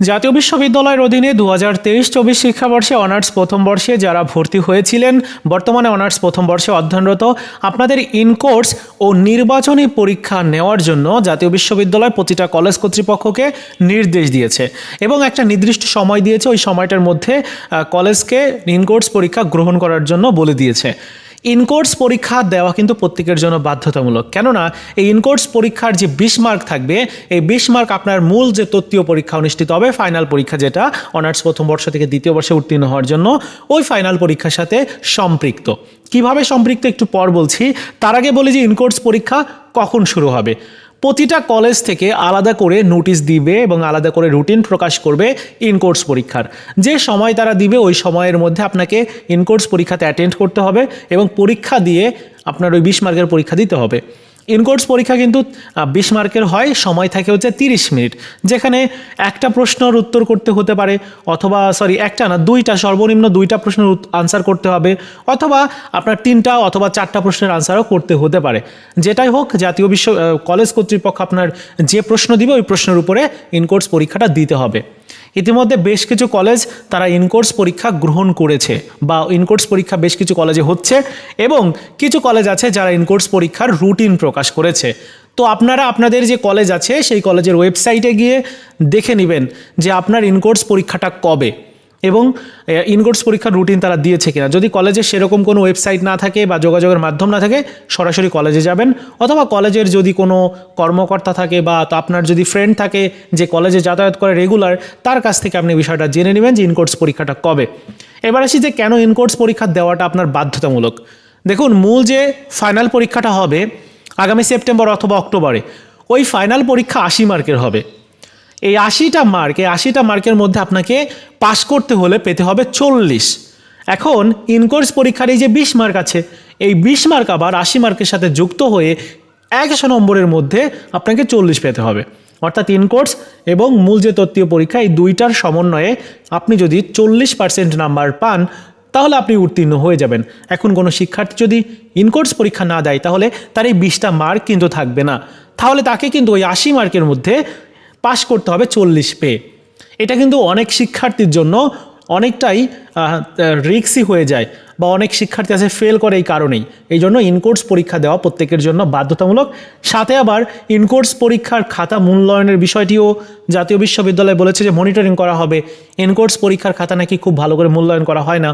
জাতীয় বিশ্ববিদ্যালয়ের অধীনে দু হাজার তেইশ চব্বিশ শিক্ষাবর্ষে অনার্স প্রথম বর্ষে যারা ভর্তি হয়েছিলেন, বর্তমানে অনার্স প্রথম বর্ষে অধ্যয়নরত, আপনাদের ইনকোর্স ও নির্বাচনী পরীক্ষা নেওয়ার জন্য জাতীয় বিশ্ববিদ্যালয় প্রতিটা কলেজ কর্তৃপক্ষকে নির্দেশ দিয়েছে এবং একটা নির্দিষ্ট সময় দিয়েছে, ওই সময়টার মধ্যে কলেজকে ইনকোর্স পরীক্ষা গ্রহণ করার জন্য বলে দিয়েছে। ইনকোর্স পরীক্ষা দেওয়া কিন্তু প্রত্যেকের জন্য বাধ্যতামূলক। কেননা এই ইনকোর্স পরীক্ষার যে বিশ মার্ক থাকবে, এই বিশ মার্ক আপনার মূল যে তত্ত্বীয় পরীক্ষা অনুষ্ঠিত হবে ফাইনাল পরীক্ষা যেটা অনার্স প্রথম বর্ষ থেকে দ্বিতীয় বর্ষে উত্তীর্ণ হওয়ার জন্য, ওই ফাইনাল পরীক্ষার সাথে সম্পৃক্ত। কীভাবে সম্পৃক্ত একটু পর বলছি, তার আগে বলি যে ইনকোর্স পরীক্ষা কখন শুরু হবে? প্রতিটা কলেজ থেকে আলাদা করে নোটিশ দিবে এবং আলাদা করে রুটিন প্রকাশ করবে ইনকোর্স পরীক্ষার। যে সময় তারা দিবে, ওই সময়ের মধ্যে আপনাকে ইনকোর্স পরীক্ষাতে অ্যাটেন্ড করতে হবে এবং পরীক্ষা দিয়ে আপনার ওই বিশ মার্কের পরীক্ষা দিতে হবে। ইনকোর্স পরীক্ষা কিন্তু বিশ মার্কের হয়, সময় থাকে হচ্ছে তিরিশ মিনিট, যেখানে একটা প্রশ্নের উত্তর করতে হতে পারে, অথবা সরি একটা না, দুইটা, সর্বনিম্ন দুইটা প্রশ্নের আনসার করতে হবে, অথবা আপনার তিনটা অথবা চারটা প্রশ্নের আনসারও করতে হতে পারে। যেটাই হোক, জাতীয় বিশ্ব কলেজ কর্তৃপক্ষ আপনার যে প্রশ্ন দিবে, ওই প্রশ্নের উপরে ইনকোর্স পরীক্ষাটা দিতে হবে। ইতিমধ্যে বেশ কিছু কলেজ তারা ইনকোর্স পরীক্ষা গ্রহণ করেছে বা ইনকোর্স পরীক্ষা বেশ কিছু কলেজে হচ্ছে এবং কিছু কলেজ আছে যারা ইনকোর্স পরীক্ষার রুটিন প্রকাশ করেছে। তো আপনারা, আপনাদের যে কলেজ আছে সেই কলেজের ওয়েবসাইটে গিয়ে দেখে নেবেন যে আপনার ইনকোর্স পরীক্ষাটা কবে। এবং ইনকোর্স পরীক্ষার রুটিন তারা দিয়েছে কিনা। যদি কলেজে সেরকম কোনো ওয়েবসাইট না থাকে বা যোগাযোগের মাধ্যম না থাকে, সরাসরি কলেজে যাবেন। অথবা কলেজের যদি কোনো কর্মকর্তা থাকে বা আপনার যদি ফ্রেন্ড থাকে যে কলেজে যাতায়াত করে রেগুলার তার কাছ থেকে আপনি বিষয়টা জেনে নেবেন যে ইনকোর্স পরীক্ষাটা কবে। এবার আসি যে কেন ইনকোর্স পরীক্ষা দেওয়াটা আপনার বাধ্যতামূলক। দেখুন, মূল যে ফাইনাল পরীক্ষাটা হবে আগামী সেপ্টেম্বর অথবা অক্টোবরে, ওই ফাইনাল পরীক্ষা আশি মার্কের হবে। এই আশিটা মার্ক এই আশিটা মার্কের মধ্যে আপনাকে পাশ করতে হলে পেতে হবে চল্লিশ। এখন ইনকোর্স পরীক্ষার এই যে বিশ মার্ক আছে, এই বিশ মার্ক আবার আশি মার্কের সাথে যুক্ত হয়ে একশো নম্বরের মধ্যে আপনাকে চল্লিশ পেতে হবে। অর্থাৎ ইনকোর্স এবং মূল যে তত্ত্বীয় পরীক্ষা, এই দুইটার সমন্বয়ে আপনি যদি চল্লিশ পার্সেন্ট নাম্বার পান, তাহলে আপনি উত্তীর্ণ হয়ে যাবেন। এখন কোনো শিক্ষার্থী যদি ইনকোর্স পরীক্ষা না দেয়, তাহলে তার এই বিশটা মার্ক কিন্তু থাকবে না। তাহলে তাকে কিন্তু ওই আশি মার্কের মধ্যে পাশ করতে হবে চল্লিশ পেয়ে এটা কিন্তু অনেক শিক্ষার্থীর জন্য অনেকটাই রিক্সি হয়ে যায় বা অনেক শিক্ষার্থী আছে ফেল করে এই কারণেই। এই জন্য ইনকোর্স পরীক্ষা দেওয়া প্রত্যেকের জন্য বাধ্যতামূলক। সাথে আবার ইনকোর্স পরীক্ষার খাতা মূল্যায়নের বিষয়টিও জাতীয় বিশ্ববিদ্যালয় বলেছে যে মনিটরিং করা হবে। ইনকোর্স পরীক্ষার খাতা নাকি খুব ভালো করে মূল্যায়ন করা হয় না।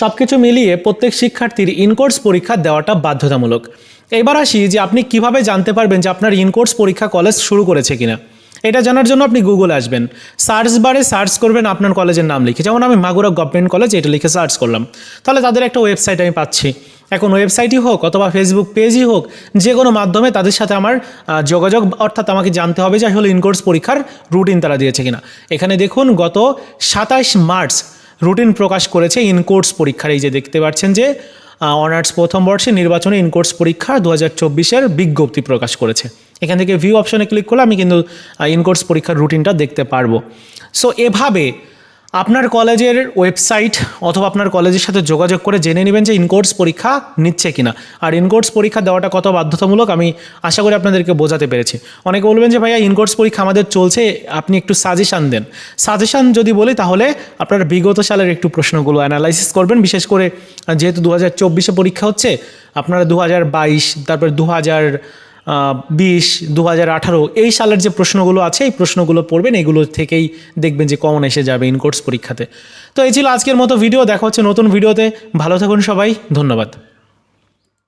সব কিছু মিলিয়ে প্রত্যেক শিক্ষার্থীর ইনকোর্স পরীক্ষা দেওয়াটা বাধ্যতামূলক। এবার আসি যে আপনি কীভাবে জানতে পারবেন যে আপনার ইনকোর্স পরীক্ষা কলেজ শুরু করেছে কিনা। এটা জানার জন্য আপনি গুগল আসবেন। সার্চ বারে সার্চ করবেন আপনার কলেজের নাম লিখে। যেমন আমি মাগুরা গভর্নমেন্ট কলেজ এটা লিখে সার্চ করলাম। তাহলে তাদের একটা ওয়েবসাইট আমি পাচ্ছি। এখন ওয়েবসাইটই হোক অথবা ফেসবুক পেজই হোক যে কোনো মাধ্যমে তাদের সাথে আমার যোগাযোগ অর্থাৎ আমাকে জানতে হবে যে আসলে ইনকোর্স পরীক্ষার রুটিন তারা দিয়েছে কিনা। এখানে দেখুন, গত সাতাইশ মার্চ রুটিন প্রকাশ করেছে ইনকোর্স পরীক্ষার। এই যে দেখতে পাচ্ছেন যে অনার্স প্রথম বর্ষে নির্বাচনে ইনকোর্স পরীক্ষা দু হাজার চব্বিশের বিজ্ঞপ্তি প্রকাশ করেছে। এখান থেকে ভিউ অপশনে ক্লিক করলে আমি কিন্তু ইনকোর্স পরীক্ষার রুটিনটা দেখতে পারব। সো এভাবে আপনার কলেজের ওয়েবসাইট অথবা আপনার কলেজের সাথে যোগাযোগ করে জেনে নেবেন যে ইনকোর্স পরীক্ষা নিচ্ছে কিনা। আর ইনকোর্স পরীক্ষা দেওয়াটা কত বাধ্যতামূলক আমি আশা করি আপনাদেরকে বোঝাতে পেরেছি। অনেকে বলবেন যে, ভাইয়া ইনকোর্স পরীক্ষা আমাদের চলছে, আপনি একটু সাজেশান দেন। সাজেশান যদি বলি তাহলে আপনার বিগত সালের একটু প্রশ্নগুলো অ্যানালাইসিস করবেন। বিশেষ করে যেহেতু দু হাজার পরীক্ষা হচ্ছে, আপনারা দু হাজার বাইশ, তারপর দু হাজার বিশ দু হাজার এই সালের যে প্রশ্নগুলো আছে, এই প্রশ্নগুলো পড়বেন, এগুলো থেকেই দেখবেন যে কমন এসে যাবে ইনকোর্স পরীক্ষাতে। তো এই ছিল আজকের মতো ভিডিও, দেখা হচ্ছে নতুন ভিডিওতে। ভালো থাকুন সবাই, ধন্যবাদ।